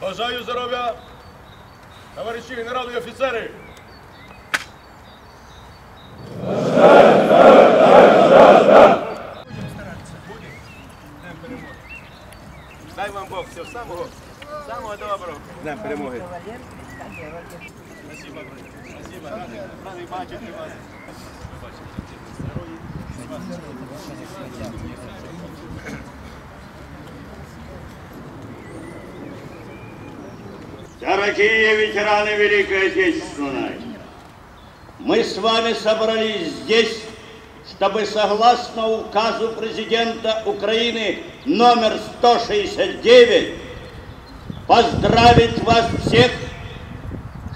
Бажаю здоров'я, товариші генерали і офіцери. Дай вам Бог всього самого, самого доброго. Днем перемоги. Спасибо, Спасибо. Радий, радий бачити вас. Дорогие ветераны Великой Отечественной, мы с вами собрались здесь, чтобы согласно указу президента Украины номер 169 поздравить вас всех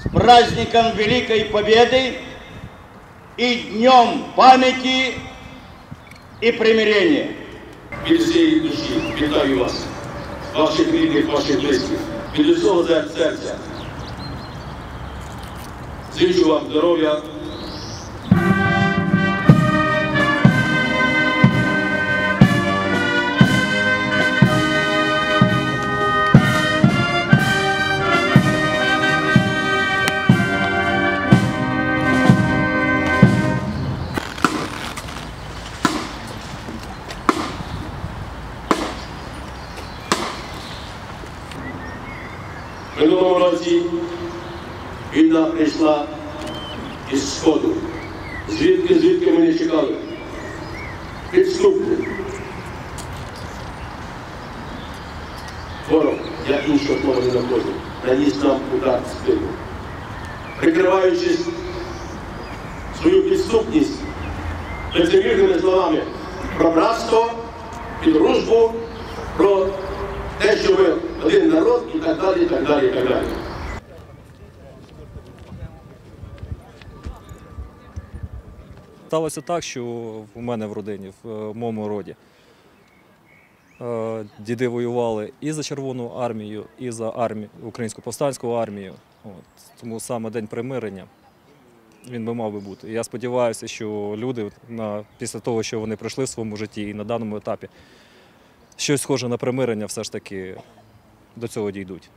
с праздником Великой Победы и Днем памяти и примирения. від всієї душі вітаю вас, ваших рідних, ваших близьких, Від усього серця. Зичу вам здоров'я, Минулого році війна прийшла із Сходу. Звідки, звідки ми не чекали? Підступний. Ворог, я іншого слова не знаходжу, наніс нам удар в спину. Прикриваючись свою підступність лицемірними словами про братство, і дружбу, про те, що ви один народ і так далі, і так далі, і так далі. Сталося так, що у мене в родині, в е, моєму роді. е, Діди воювали і за Червону армію, і за армію, Українську повстанську армію. От. Тому саме День примирення він би мав би бути. І я сподіваюся, що люди на, після того, що вони пройшли в своєму житті і на даному етапі, щось схоже на примирення все ж таки до цього дійдуть.